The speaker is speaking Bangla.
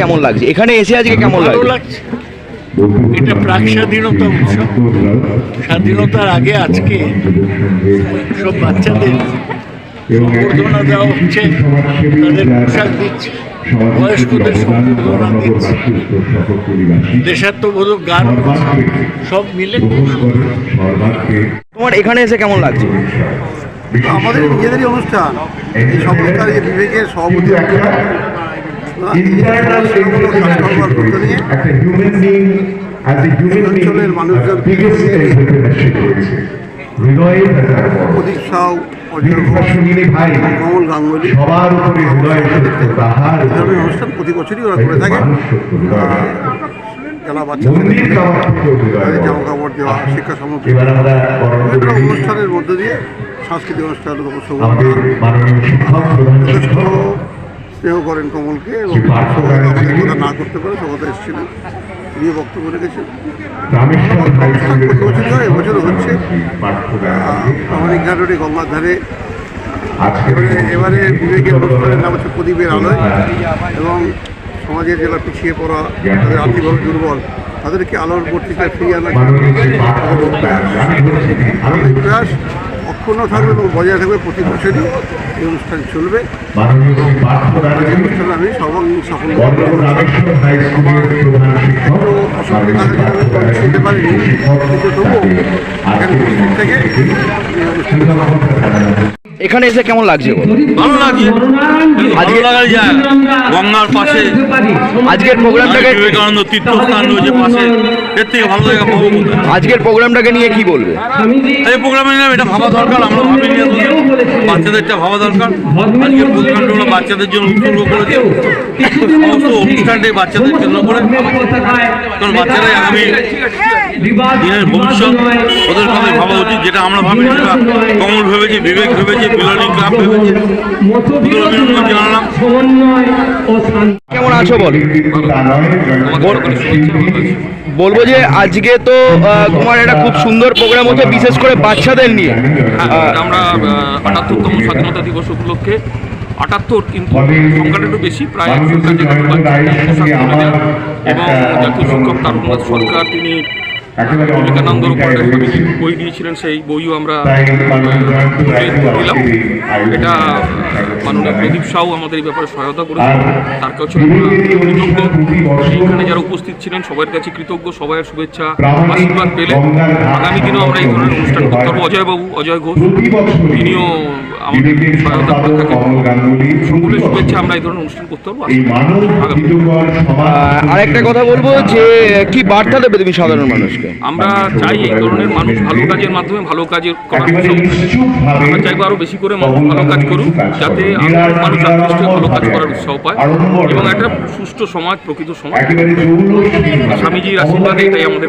কেমন লাগছে? এখানে এসে আজকে কেমন লাগছে। এটা প্রাক স্বাধীনতা উৎসব। স্বাধীনতার আগে আজকে সব বাচ্চাদের সম্বর্ধনা দেওয়া হচ্ছে তাদের পোশাক দিচ্ছে বয়স্কদের সম্বর্ধনা দিচ্ছে দেশাত্মবোধক গান সব মিলে। তোমার এখানে এসে কেমন লাগছে? আমাদের নিজেদেরই অনুষ্ঠান। এই সংস্কার যে বিবেকের সভাপতি নিয়ে একটা human being as a human being biggest entrepreneurship করেছে হৃদয়ে থাকার পর প্রদীপ সাউ অজয় বিকৃপা ঘোষ সুনীল ভাই। কমল গাঙ্গুলি। সবার উপরে হৃদয় সত্য তাহার ধরনের অনুষ্ঠান প্রতি বছরই ওরা করে থাকে। হৃদয় বাচ্চাদের। জামা কাপড় দেওয়া শিক্ষা সামগ্রী। অনুষ্ঠানের মধ্য দিয়ে সাংস্কৃতিক অনুষ্ঠান যথেষ্ট স্নেহ করেন কমলকে এবং। কথা না করতে পারে সবাই এসেছিলেন। নিয়ে বক্তব্য রেখেছেন। এবছর হয়, হচ্ছে। আমার আমাদের গঙ্গার ধারে। এবারে এবারে বিবেকের অনুষ্ঠানের নাম হচ্ছে প্রদীপের আলোয়। এবং সমাজের যারা পিছিয়ে পড়া তাদের আর্থিকভাবে দুর্বল। তাদেরকে আলোর পত্রিকায় ফিরিয়ে আনা প্রয়াস অক্ষুণ্ণ থাকবে এবং বজায় থাকবে প্রতি বছরই এই অনুষ্ঠান চলবে। অনুষ্ঠান আমি সর্বাঙ্গীন সফল অসুবিধা মাননীয় থাকার শ্রী জন্য পার্থ আমি ব্যানার্জি শুনতে পারিনি শিক্ষক কিন্তু তবুও তাকে এখানে উপস্থিত থেকে আজকে আমি অনুষ্ঠানটা শিক্ষকতা জানাব। এখানে এসে কেমন লাগছে ভালো লাগছে। ভালো লাগার জায়গা গঙ্গার পাশে। আজকের প্রোগ্রামটাকে বিবেকানন্দ তীর্থস্থান রয়েছে পাশে। এর থেকে ভালো জায়গা পাবো আজকের প্রোগ্রামটাকে নিয়ে কি বলবে? এই প্রোগ্রামে এটা ভাবা দরকার আমরা ভাবি নিয়ে বাচ্চাদেরটা ভাবা দরকার। আজকের প্রোগ্রামটা বাচ্চাদের জন্য উৎসর্গ করেছে। সমস্ত অনুষ্ঠানটাই বাচ্চাদের জন্য করে। কারণ বাচ্চারাই আগামী দিনের ভবিষ্যৎ ওদের কথা ভাবা উচিত যেটা আমরা ভাবিনি সেটা কমল ভেবেছে বিবেক ভেবেছে বিলনি ক্লাব ভেবেছে। এগুলো অভিনন্দন জানালাম। কেমন আছো বলো? বলব যে আজকে তো তোমার একটা খুব সুন্দর প্রোগ্রাম হচ্ছে বিশেষ করে বাচ্চাদের নিয়ে। হ্যাঁ, আমরা আটাত্তরতম স্বাধীনতা দিবস উপলক্ষে আটাত্তর কিন্তু সংখ্যাটা একটু বেশি প্রায় একশো। এবং জাতীয় শিক্ষক তারুণনাথ সরকার তিনি বই দিয়েছিলেন সেই বইও আমরা দিলাম। এটা মাননীয় প্রদীপ সাউ আমাদের এই ব্যাপারে সহায়তা করেছেন। তার কাছে কৃতজ্ঞ এইখানে যারা উপস্থিত ছিলেন সবার কাছে কৃতজ্ঞ সবাইয়ের শুভেচ্ছা আশীর্বাদ পেলে আগামী দিনেও আমরা এই ধরনের অনুষ্ঠান করতে পারব। হয়। অজয়বাবু অজয় ঘোষ তিনিও আমাদের সহায়তা করে থাকেন সকলের শুভেচ্ছা আমরা এই ধরনের অনুষ্ঠান করতে পারব। আরেকটা কথা বলব যে কি বার্তা দেবে তুমি সাধারণ মানুষকে? আমরা চাই এই ধরনের মানুষ ভালো কাজের মাধ্যমে ভালো কাজের করার আমরা চাইব আরও বেশি করে মানুষ ভালো কাজ করুক। যাতে মানুষ আকৃষ্ট ভালো কাজ করার উৎসাহ পায় এবং একটা সুষ্ঠু সমাজ প্রকৃত সমাজ। স্বামীজির আশীর্বাদে এটাই আমাদের